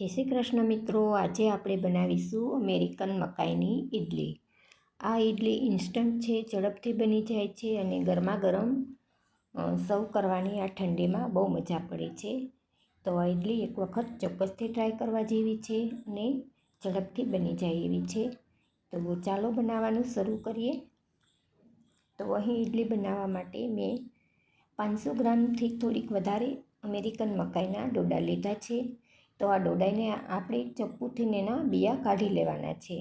જય શ્રી કૃષ્ણ મિત્રો. આજે આપણે બનાવીશું અમેરિકન મકાઈની ઈડલી. આ ઈડલી ઇન્સ્ટન્ટ છે, ઝડપથી બની જાય છે અને ગરમા ગરમ સર્વ કરવાની આ ઠંડીમાં બહુ મજા પડે છે. તો આ ઈડલી એક વખત ચોક્કસથી ટ્રાય કરવા જેવી છે અને ઝડપથી બની જાય એવી છે. તો ચાલો બનાવવાનું શરૂ કરીએ. તો અહીં ઈડલી બનાવવા માટે મેં પાંચસો ગ્રામથી થોડીક વધારે અમેરિકન મકાઈના ડોડા લીધા છે. તો આ ડોડાઈને આપણે ચપ્પુથી એના બિયા કાઢી લેવાના છે.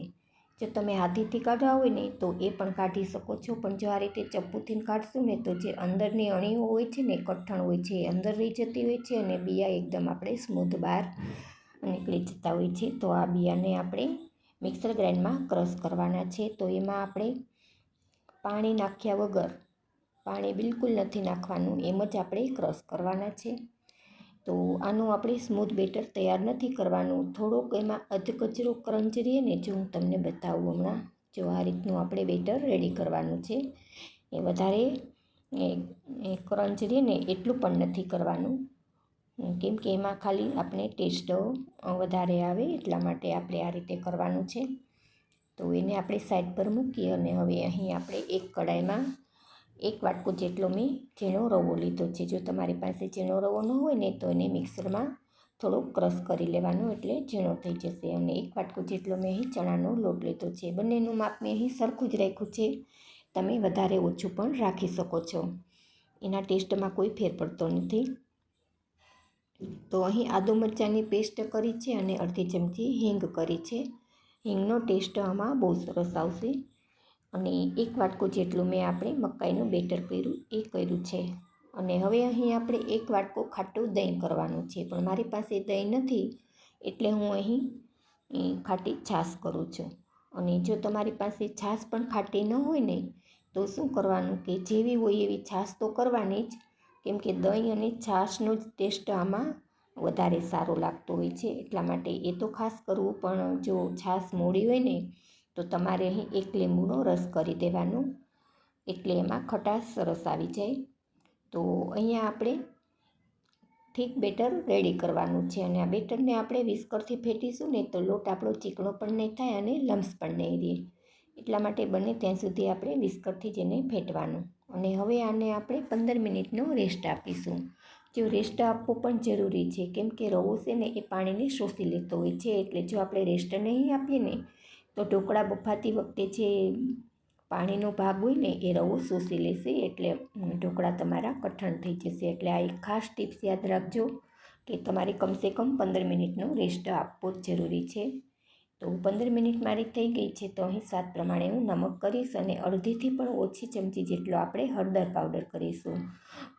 જો તમે હાથેથી કાઢવા હોય ને, તો એ પણ કાઢી શકો છો. પણ જો આ રીતે ચપ્પુથી કાઢશું ને, તો જે અંદરની અણીઓ હોય છે ને કઠણ હોય છે. અંદર રહી જતી હોય છે અને બિયા એકદમ આપણે સ્મૂથ બહાર નીકળી જતા હોય છે. તો આ બિયાને આપણે મિક્સર ગ્રાઇન્ડમાં ક્રશ કરવાના છે. તો એમાં આપણે પાણી નાખ્યા વગર, પાણી બિલકુલ નથી નાખવાનું. એમ જ આપણે ક્રશ કરવાના છે. તો આનું આપણે સ્મૂથ બેટર તૈયાર નથી કરવાનું. થોડોક એમાં અધકચરો ક્રંચ રહીએ ને જો હું તમને બતાવું હમણાં, જો આ રીતનું આપણે બેટર રેડી કરવાનું છે. એ વધારે એ ક્રંચ રહીએ ને એટલું પણ નથી કરવાનું. કેમ કે એમાં ખાલી આપણે ટેસ્ટ વધારે આવે એટલા માટે આપણે આ રીતે કરવાનું છે. તો એને આપણે સાઈડ પર મૂકીએ અને હવે અહીં આપણે એક કડાઈમાં એક વાટકો જેટલો મેં ઝીણો રવો લીધો છે. જો તમારી પાસે ઝીણો રવો ન હોય ને, તો એને મિક્સરમાં થોડો ક્રશ કરી લેવાનો એટલે ઝીણો થઈ જશે. અને એક વાટકો જેટલો મેં અહીં ચણાનો લોટ લીધો છે. બંનેનું માપ મેં અહીં સરખું જ રાખ્યું છે. તમે વધારે ઓછું પણ રાખી શકો છો. એના ટેસ્ટમાં કોઈ ફેર પડતો નથી. તો અહીં આદુ મરચાંની પેસ્ટ કરી છે અને અડધી ચમચી હિંગ કરી છે. હિંગનો ટેસ્ટ આમાં બહુ સરસ આવશે. અને એક વાટકો જેટલું મેં આપણે મકાઈનું બેટર કર્યું, એ કર્યું છે. અને હવે અહીં આપણે એક વાટકો ખાટું દહીં કરવાનું છે, પણ મારી પાસે દહીં નથી, એટલે હું અહીં ખાટી છાશ કરું છું. અને જો તમારી પાસે છાશ પણ ખાટી ન હોય ને, તો શું કરવાનું કે જેવી હોય એવી છાશ તો કરવાની જ, કેમ કે દહીં અને છાશનો જ ટેસ્ટ આમાં વધારે સારો લાગતો હોય છે. એટલા માટે એ તો ખાસ કરવું પણ જો છાશ મોડી હોય ને તો તમારે અહીં એક લીંબુનો રસ કરી દેવાનો. એટલે એમાં ખટાશ સરસ આવી જાય. તો અહીંયા આપણે ઠીક બેટર રેડી કરવાનું છે અને આ બેટરને આપણે વિસ્કરથી ફેટીશું ને તો લોટ આપણો ચીકણો પણ નહીં થાય અને લમ્સ પણ નહીં રહે. એટલા માટે બને ત્યાં સુધી આપણે વિસ્કરથી જ એને ફેટવાનું. અને હવે આને આપણે પંદર મિનિટનો રેસ્ટ આપીશું. જો રેસ્ટ આપવો પણ જરૂરી છે, કેમ કે રવો છે ને એ પાણીને શોષી લેતો હોય છે, એટલે જો આપણે રેસ્ટ નહીં આપીએ ને તો ઢોકળા બફાતી વખતે જે પાણીનો ભાગ હોય ને એ રવો શોષી લેશે એટલે ઢોકળા તમારા કઠણ થઈ જશે. એટલે આ એક ખાસ ટિપ્સ યાદ રાખજો કે તમારે કમસે કમ પંદર મિનિટનો રેસ્ટ આપવો જ જરૂરી છે. તો પંદર મિનિટ મારી થઈ ગઈ છે તો અહીં સ્વાદ પ્રમાણે હું નમક કરીશ અને અડધીથી પણ ઓછી ચમચી જેટલો આપણે હળદર પાવડર કરીશું.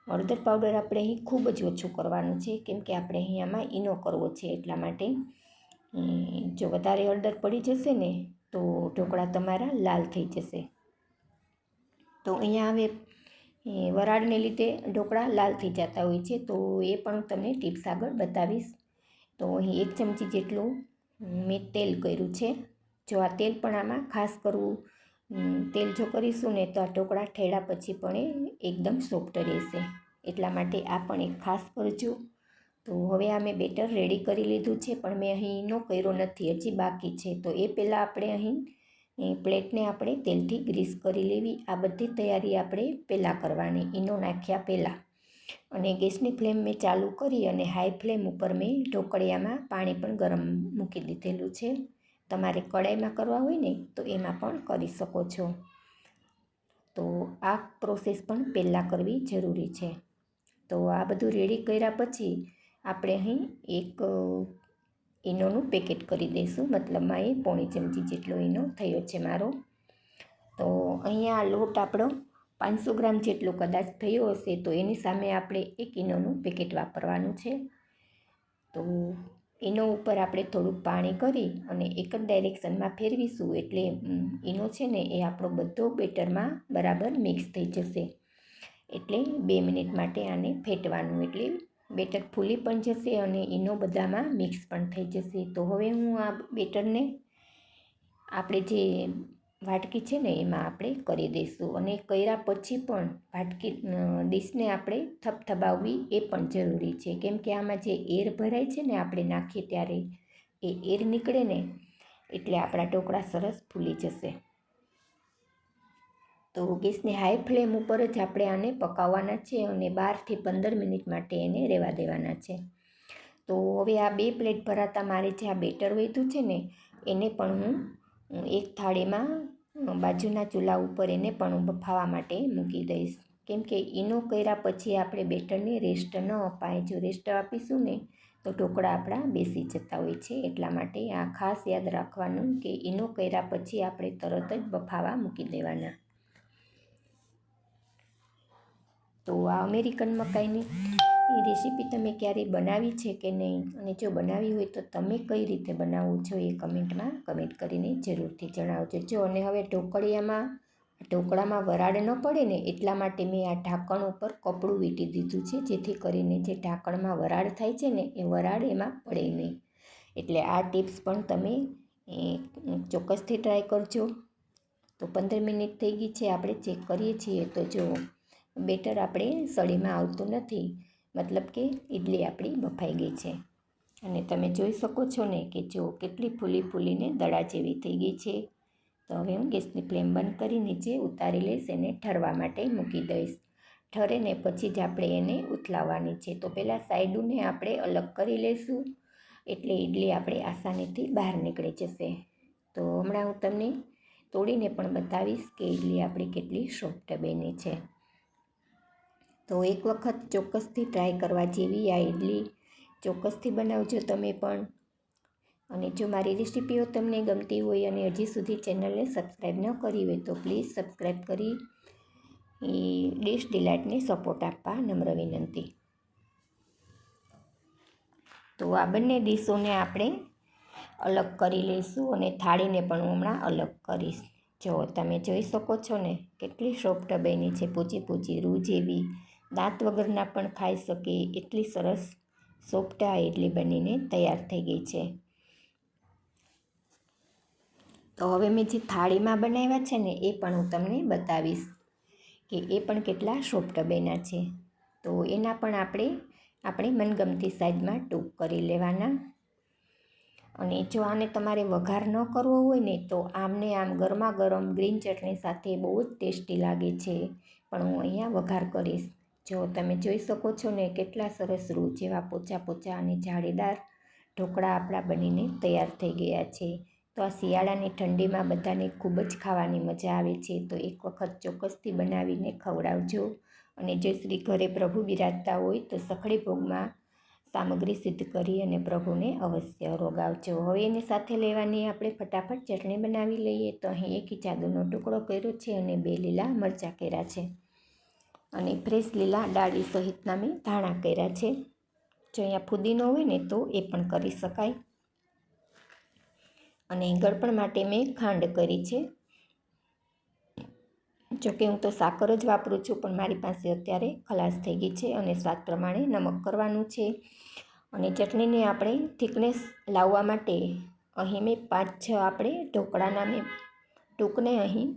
હળદર પાવડર આપણે અહીં ખૂબ જ ઓછું કરવાનું છે કેમ કે આપણે અહીં આમાં ઈનો કરવો છે એટલા માટે જો વધારે હળદર પડી જશે ને, તો ઢોકળા તમારા લાલ થઈ જશે. તો અહીંયા હવે વરાળને લીધે ઢોકળા લાલ થઈ જતા હોય છે, તો એ પણ તમને ટિપ્સ આગળ બતાવીશ. તો અહીં એક ચમચી જેટલું મેં તેલ કર્યું છે. જો આ તેલ પણ આમાં ખાસ કરવું તેલ જો કરીશું ને, તો આ ઢોકળા ઠેડા પછી પણ એકદમ સોફ્ટ રહેશે. એટલા માટે આ પણ એક ખાસ કરજો. તો હવે આ મેં બેટર રેડી કરી લીધું છે, પણ મેં અહીં નો કર્યો નથી, હજી બાકી છે. તો એ પહેલાં આપણે અહીં પ્લેટને આપણે તેલથી ગ્રીસ કરી લેવી. આ બધી તૈયારી આપણે પહેલાં કરવાની, ઈનો નાખ્યા પહેલાં. અને ગેસની ફ્લેમ મેં ચાલુ કરી અને હાઈ ફ્લેમ ઉપર મેં ઢોકળિયામાં પાણી પણ ગરમ મૂકી દીધેલું છે. તમારે કડાઈમાં કરવા હોય ને, તો એમાં પણ કરી શકો છો. તો આ પ્રોસેસ પણ પહેલાં કરવી જરૂરી છે. તો આ બધું રેડી કર્યા પછી આપણે અહીં એક ઈનોનું પેકેટ કરી દઈશું. મતલબમાં એ પોણી ચમચી જેટલો ઈનો થયો છે મારો. તો અહીંયા લોટ આપણો પાંચસો ગ્રામ જેટલો કદાચ થયો હશે તો એની સામે આપણે એક ઈનોનું પેકેટ વાપરવાનું છે. તો ઈનો ઉપર આપણે થોડુંક પાણી કરી અને એક જ ડાયરેક્શનમાં ફેરવીશું એટલે ઈનો છે ને એ આપણો બધો બેટરમાં બરાબર મિક્સ થઈ જશે. એટલે બે મિનિટ માટે આને ફેટવાનું એટલે બેટર ફૂલી પણ જશે અને ઈનો બધામાં મિક્સ પણ થઈ જશે. તો હવે હું આ બેટરને આપણે જે વાટકી છે ને એમાં આપણે કરી દઈશું. અને કર્યા પછી પણ વાટકી ડીશને આપણે થપથપાવવી એ પણ જરૂરી છે. કેમ કે આમાં જે એર ભરાય છે ને આપણે નાખીએ ત્યારે એ એર નીકળે ને એટલે આપણા ઢોકળા સરસ ફૂલી જશે. તો ગેસની હાઈ ફ્લેમ ઉપર જ આપણે આને પકાવવાના છે અને બારથી પંદર મિનિટ માટે એને રહેવા દેવાના છે. તો હવે આ બે પ્લેટ ભરાતા મારે જે આ બેટર વધ્યું છે ને, એને પણ હું એક થાળીમાં બાજુના ચૂલા ઉપર એને પણ બફાવા માટે મૂકી દઈશ. કેમ કે ઈનો કર્યા પછી આપણે બેટરને રેસ્ટ ન અપાય. જો રેસ્ટ આપીશું ને, તો ઢોકળા આપણા બેસી જતા હોય છે. એટલા માટે આ ખાસ યાદ રાખવાનું કે ઈનો કર્યા પછી આપણે તરત જ બફાવા મૂકી દેવાના. તો આ અમેરિકન મકાઈની એ રેસીપી તમે ક્યારેય બનાવી છે કે નહીં? અને જો બનાવી હોય તો તમે કઈ રીતે બનાવો છો એ કમેન્ટમાં કમેન્ટ કરીને જરૂરથી જણાવજો. જો અને હવે ઢોકળિયામાં, ઢોકળામાં વરાળ ન પડે ને એટલા માટે મેં આ ઢાંકણ ઉપર કપડું વીંટી દીધું છે, જેથી કરીને જે ઢાંકણમાં વરાળ થાય છે ને એ વરાળ એમાં પડે નહીં. એટલે આ ટિપ્સ પણ તમે ચોક્કસથી ટ્રાય કરજો. તો પંદર મિનિટ થઈ ગઈ છે, આપણે ચેક કરીએ છીએ. તો જો બેટર આપણે સળીમાં આવતું નથી. મતલબ કે ઇડલી આપણી બફાઈ ગઈ છે. અને તમે જોઈ શકો છો ને કે જો કેટલી ફૂલી ફૂલીને દડા જેવી થઈ ગઈ છે. તો હવે હું ગેસની ફ્લેમ બંધ કરી નીચે ઉતારી લઈશ એને ઠરવા માટે મૂકી દઈશ. ઠરે ને પછી જ આપણે એને ઉથલાવવાની છે. તો પહેલાં સાઈડુને આપણે અલગ કરી લઈશું. એટલે ઇડલી આપણે આસાનીથી બહાર નીકળી જશે. તો હમણાં હું તમને તોડીને પણ બતાવીશ કે ઇડલી આપણી કેટલી સોફ્ટ બની છે. તો એક વખત ચોક્કસથી ટ્રાય કરવા જેવી આ ઇડલી ચોક્કસથી બનાવજો તમે પણ. અને જો મારી રેસીપીઓ તમને ગમતી હોય અને હજી સુધી ચેનલને સબસ્ક્રાઈબ ન કરી હોય તો પ્લીઝ સબસ્ક્રાઈબ કરી એ ડિશ ડિલાઇટને સપોર્ટ આપવા નમ્ર વિનંતી. તો આ બંને ડીશોને આપણે અલગ કરી લઈશું અને થાળીને પણ હું હમણાં અલગ કરીશ. જો તમે જોઈ શકો છો ને, કેટલી સોફ્ટ બની છે પૂચી પૂચી રૂ જેવી. દાંત વગરના પણ ખાઈ શકે એટલી સરસ સોપટા ઇડલી બનીને તૈયાર થઈ ગઈ છે. તો હવે મેં જે થાળીમાં બનાવ્યા છે ને, એ પણ હું તમને બતાવીશ કે એ પણ કેટલા સોફ્ટ બન્યા છે. તો એના પણ આપણે આપણે મનગમતી સાઈઝમાં ટૂંક કરી લેવાના. અને જો આને તમારે વઘાર ન કરવો હોય ને, તો આમને આમ ગરમા ગરમ ગ્રીન ચટણી સાથે બહુ જ ટેસ્ટી લાગે છે. પણ હું અહીંયા વઘાર કરીશ. જો તમે જોઈ શકો છો ને કેટલા સરસ રૂ જેવા પોચા પોચા અને જાળીદાર ઢોકળા આપણા બનીને તૈયાર થઈ ગયા છે. તો આ શિયાળાની ઠંડીમાં બધાને ખૂબ જ ખાવાની મજા આવે છે. તો એક વખત ચોક્કસથી બનાવીને ખવડાવજો. અને જો શ્રી ઘરે પ્રભુ બિરાજતા હોય તો સખડી ભોગમાં સામગ્રી સિદ્ધ કરી અને પ્રભુને અવશ્ય રોગાવજો. હવે એની સાથે લેવાની આપણે ફટાફટ ચટણી બનાવી લઈએ. તો અહીં એક જાદુનો ટુકડો કર્યો છે અને બે લીલા મરચાં કર્યા છે. અને ફ્રેશ લીલા ડાળી સહિતના મેં ધાણા કર્યા છે. જો અહીંયા ફુદીનો હોય ને તો એ પણ કરી શકાય. અને ગળપણ માટે મેં ખાંડ કરી છે. જોકે હું તો સાકર જ વાપરું છું, પણ મારી પાસે અત્યારે ખલાસ થઈ ગઈ છે અને સ્વાદ પ્રમાણે નમક કરવાનું છે. અને ચટણીને આપણે થિકનેસ લાવવા માટે અહીં મેં પાંચ છ આપણે ઢોકળાના મેં ટૂંકને અહીં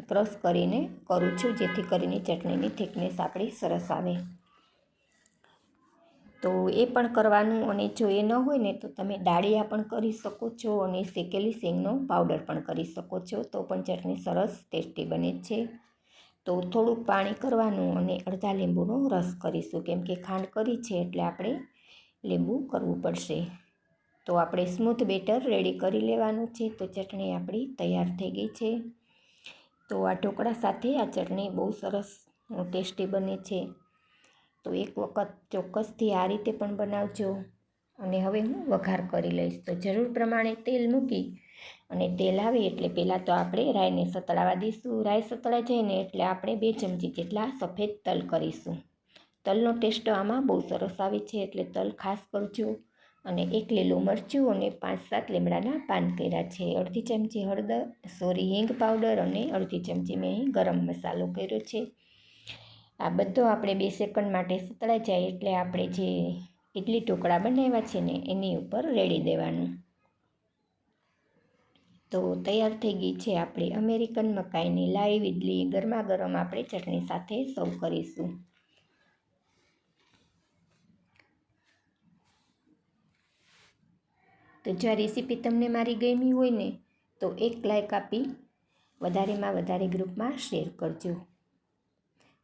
ક્રશ કરીને કરું છું, જેથી કરીને ચટણીની થિકનેસ આપણી સરસ આવે. તો એ પણ કરવાનું અને જો એ ન હોય ને, તો તમે દાળિયા પણ કરી શકો છો અને શેકેલી શેંગનો પાવડર પણ કરી શકો છો. તો પણ ચટણી સરસ ટેસ્ટી બને છે. તો થોડુંક પાણી કરવાનું અને અડધા લીંબુનો રસ કરીશું, કેમ કે ખાંડ કરી છે એટલે આપણે લીંબુ કરવું પડશે. તો આપણે સ્મૂથ બેટર રેડી કરી લેવાનું છે. તો ચટણી આપણી તૈયાર થઈ ગઈ છે. તો આ ઢોકળા સાથે આ ચટણી બહુ સરસ ટેસ્ટી બને છે. તો એક વખત ચોક્કસથી આ રીતે પણ બનાવજો. અને હવે હું વઘાર કરી લઈશ. તો જરૂર પ્રમાણે તેલ મૂકી અને તેલ આવે એટલે પહેલાં તો આપણે રાઈને સતળાવા દઈશું. રાઈ સતળાઈ જાય ને એટલે આપણે બે ચમચી જેટલા સફેદ તલ કરીશું. તલનો ટેસ્ટ આમાં બહુ સરસ આવે છે એટલે તલ ખાસ કરજો. અને એક લીલું મરચું અને પાંચ સાત લીમડાના પાન કર્યા છે. અડધી ચમચી હળદર, સોરી, હિંગ પાવડર અને અડધી ચમચી મેં ગરમ મસાલો કર્યો છે. આ બધો આપણે બે સેકન્ડ માટે સતળાઈ જાય એટલે આપણે જે ઇડલી ટુકડા બનાવ્યા છે ને, એની ઉપર રેડી દેવાનું. તો તૈયાર થઈ ગઈ છે આપણી અમેરિકન મકાઈની લાઈવ ઇડલી ગરમા ગરમ આપણે ચટણી સાથે સર્વ કરીશું. તો જો આ રેસીપી તમને મારી ગમી હોય ને, તો એક લાઇક આપી વધારેમાં વધારે ગ્રુપમાં શેર કરજો.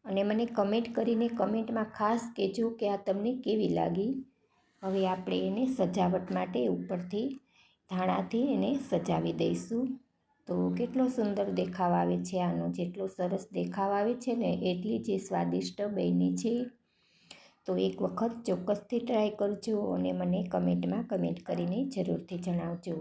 અને મને કમેન્ટ કરીને કમેન્ટમાં ખાસ કહેજો કે આ તમને કેવી લાગી. હવે આપણે એને સજાવટ માટે ઉપરથી ધાણાથી એને સજાવી દઈશું. તો કેટલો સુંદર દેખાવ આવે છે, આનો જેટલો સરસ દેખાવ આવે છે ને, એટલી જે સ્વાદિષ્ટ બની છે. તો એક વખત ચોક્કસથી ટ્રાય કરજો અને મને કમેન્ટમાં કમેન્ટ કરીને જરૂરથી જણાવજો.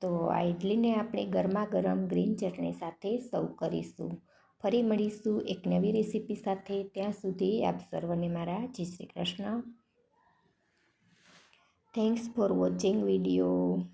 તો આ ઇડલીને આપણે ગરમા ગરમ ગ્રીન ચટણી સાથે સર્વ કરીશું. ફરી મળીશું એક નવી રેસીપી સાથે. ત્યાં સુધી આપ સર્વને મારા જય Shri Krishna. Thanks for watching video